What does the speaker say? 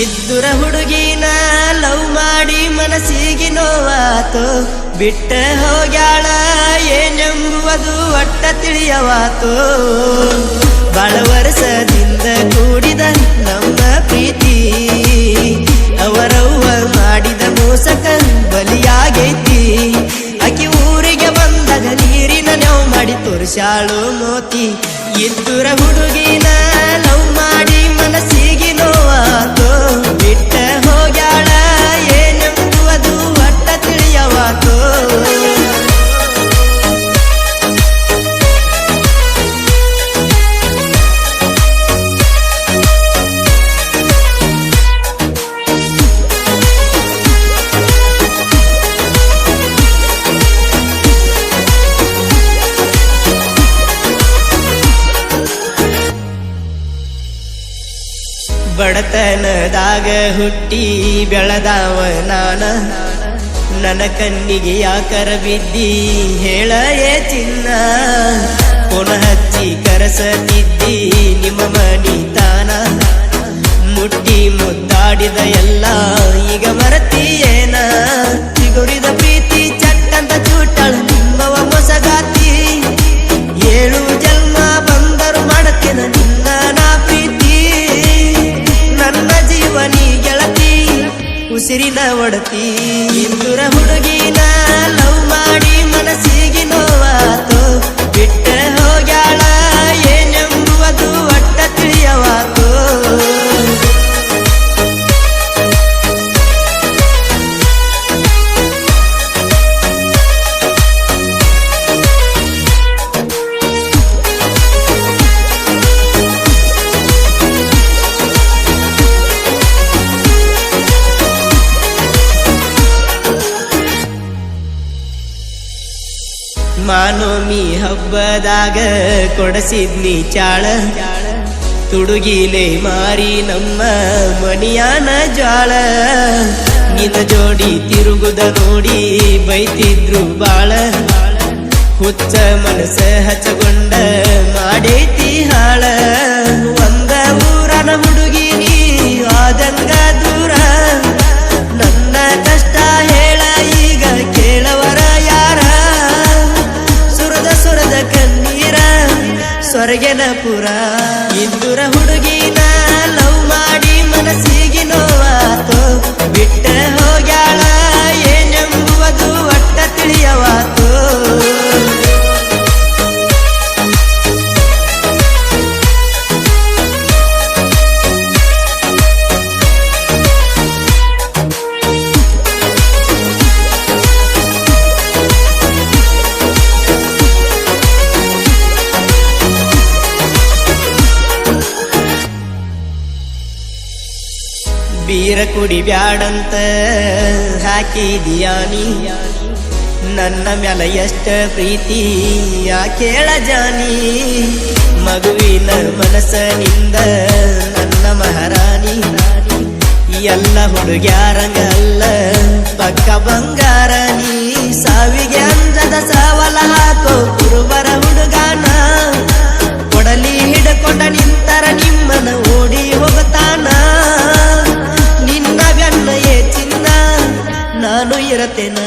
ಇದ್ದುರ ಹುಡುಗಿನ ಲವ್ ಮಾಡಿ ಮನಸ್ಸಿಗೆ ನೋವಾತು. ಬಿಟ್ಟ ಹೋಗ್ಯಾಳ ಏನೆಂಬುವುದು ಒಟ್ಟ ತಿಳಿಯವಾತು. ಬಾಳ ವರ್ಷದಿಂದ ಕೂಡಿದ ನಮ್ಮ ಪ್ರೀತಿ. ಅವರವ್ವ ಮಾಡಿದ ಮೋಸಕ ಬಲಿಯಾಗೈತಿ. ಆಕೆ ಊರಿಗೆ ಬಂದಾಗ ನೀರಿನ ನೆವ್ ಮಾಡಿ ತೋರಿಸಾಳು ಮೋತಿ. ಇದ್ದುರ ಹುಡುಗಿನ ಲವ್ ಮಾಡಿ ಮನಸ್ಸು ಬಿಟ್ಟ ಬಡತನದಾಗ ಹುಟ್ಟಿ ಬೆಳೆದಾವ ನಾನ. ನನ್ನ ಕಣ್ಣಿಗೆ ಯಾಕರ ಬಿದ್ದಿ ಹೇಳಯೇ ಚಿನ್ನ. ಪುನಃ ಹಚ್ಚಿ ಕರಸತಿದ್ದಿ ನಿಮ್ಮ ಮನಿತಾನ. ಮುಟ್ಟಿ ಮುದ್ದಾಡಿದ ಎಲ್ಲ ಉಸಿರಿನ ಒಡತಿ. ಇಂದುರ ಹುಡುಗಿನ ಲವ್ ಮಾಡಿ ಮನಸ್ಸಿಗೆ ಮಾನೋಮಿ ಹಬ್ಬದಾಗ ಕೊಡಸಿದ್ನಿ ಚಾಳ. ತುಡುಗಿಲೆ ಮಾರಿ ನಮ್ಮ ಮನಿಯಾನ ಜಾಳ ನಿನ್ನ ಜೋಡಿ ತಿರುಗುದ ನೋಡಿ ಬೈತಿದ್ರು ಬಾಳ. ಹುಚ್ಚ ಮನಸ್ಸ ಹಚ್ಚಗೊಂಡ ಮಾಡೇತಿ ಹಾಳ. ಒಂದ ಊರನ ಹುಡುಗಿ ನೀ ಆದಂಗ ಕಣ್ಣೀರ ಸ್ವರ್ಗನ ಪುರ. ಇಂದುರ ಹುಡುಗಿನ ಲವ್ ಮಾಡಿ ಮನಸ್ಸಿಗೆ ನೋವಾತು ಬಿಟ್ಟ ಬೀರ ಕುಡಿ ಬ್ಯಾಡಂತ ಹಾಕಿದಿಯಾನಿ ನನ್ನ ಮ್ಯಾಲ ಎಷ್ಟ ಪ್ರೀತಿ ಕೇಳ ಜಾನಿ? ಮಗುವಿನ ಮನಸ್ಸನಿಂದ ನನ್ನ ಮಹಾರಾಣಿ. ಎಲ್ಲ ಹುಡುಗ್ಯಾರಂಗಲ್ಲ, ಪಕ್ಕ ಬಂಗಾರ ನೀ. ಸಾವಿಗೆ ಅಂಜದ ಸವಲ ಹಾಕೋ ಕುರುಬರ ನಾನು ಇರತೇನ